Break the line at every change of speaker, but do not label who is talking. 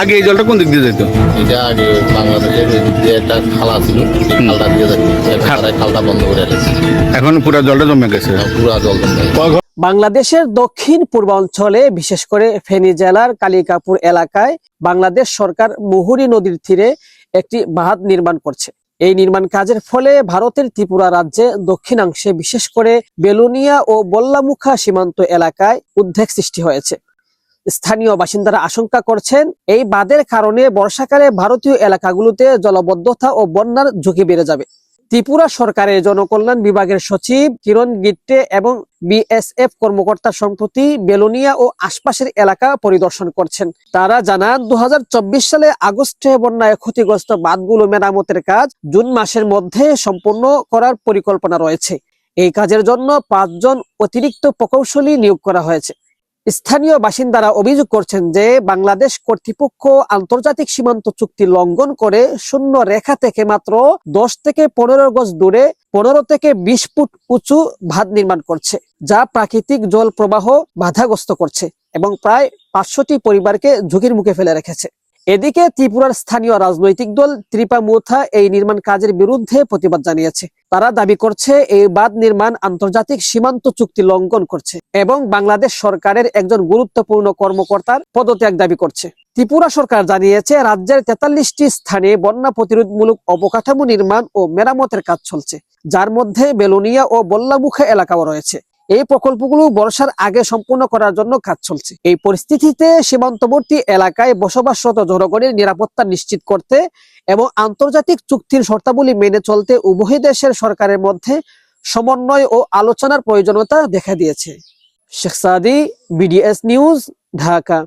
আগে এই জলটা কোন দিক দিয়ে যেত
এটা আগে বাংলাদেশের দিয়ে একটা খালা ছিল খালটা দিয়ে এখন তারা এই খালটা বন্ধ করে রেখেছে।
এখন পুরো জলটা জমে গেছে।
পুরা জল বন্ধ
বাংলাদেশের দক্ষিণ পূর্বাঞ্চলে বিশেষ করে ফেনী জেলার কালিকাপুর এলাকায় বাংলাদেশ সরকার মুহুরী নদীর তীরে একটি বাঁধ নির্মাণ করছে। এই নির্মাণ কাজের ফলে ভারতের ত্রিপুরা রাজ্যে দক্ষিণাংশে বিশেষ করে বেলুনিয়া ও বল্লামুখা সীমান্ত এলাকায় উদ্বেগ সৃষ্টি হয়েছে। স্থানীয় বাসিন্দারা আশঙ্কা করছেন, এই বাঁধের কারণে বর্ষাকালে ভারতীয় এলাকাগুলোতে জলবদ্ধতা ও বন্যার ঝুঁকি বেড়ে যাবে। ত্রিপুরা সরকারের জনকল্যাণ বিভাগের সচিব কিরণ গিট্টে এবং বিএসএফ কর্মকর্তা সম্প্রতি বেলোনিয়া ও আশপাশের এলাকা পরিদর্শন করছেন। তারা জানান দু হাজার চব্বিশ সালে আগস্টে বন্যায় ক্ষতিগ্রস্ত বাঁধগুলো মেরামতের কাজ জুন মাসের মধ্যে সম্পন্ন করার পরিকল্পনা রয়েছে। এই কাজের জন্য পাঁচজন অতিরিক্ত প্রকৌশলী নিয়োগ করা হয়েছে। স্থানীয় বাসিন্দারা অভিযোগ করছেন যে বাংলাদেশ কর্তৃপক্ষ আন্তর্জাতিক সীমান্ত চুক্তি লঙ্ঘন করে শূন্য রেখা থেকে মাত্র দশ থেকে পনেরো গজ দূরে পনেরো থেকে বিশ ফুট উঁচু ভাত নির্মাণ করছে, যা প্রাকৃতিক জল প্রবাহ বাধাগ্রস্ত করছে এবং প্রায় পাঁচশোটি পরিবারকে ঝুঁকির মুখে ফেলে রেখেছে। এদিকে ত্রিপুরার স্থানীয় রাজনৈতিক দল ত্রিপা মুথা এই নির্মাণ কাজের বিরুদ্ধে প্রতিবাদ জানিয়েছে। তারা দাবি করছে, এই বাঁধ নির্মাণ আন্তর্জাতিক সীমান্ত চুক্তি লঙ্ঘন করছে এবং বাংলাদেশ সরকারের একজন গুরুত্বপূর্ণ কর্মকর্তার পদত্যাগ দাবি করছে। ত্রিপুরা সরকার জানিয়েছে, রাজ্যের তেতাল্লিশটি স্থানে বন্যা প্রতিরোধমূলক অবকাঠামো নির্মাণ ও মেরামতের কাজ চলছে, যার মধ্যে বেলুনিয়া ও বল্লামুখা এলাকাও রয়েছে। এই প্রকল্পগুলো বর্ষার আগে সম্পূর্ণ করার জন্য কাজ চলছে। এই পরিস্থিতিতে সীমান্তবর্তী এলাকায় বসবাসরত জনগণের নিরাপত্তা নিশ্চিত করতে এবং আন্তর্জাতিক চুক্তির শর্তাবলী মেনে চলতে উভয় দেশের সরকারের মধ্যে সমন্বয় ও আলোচনার প্রয়োজনীয়তা দেখা দিয়েছে। Sheikh Sadi, BDS news, Dhaka.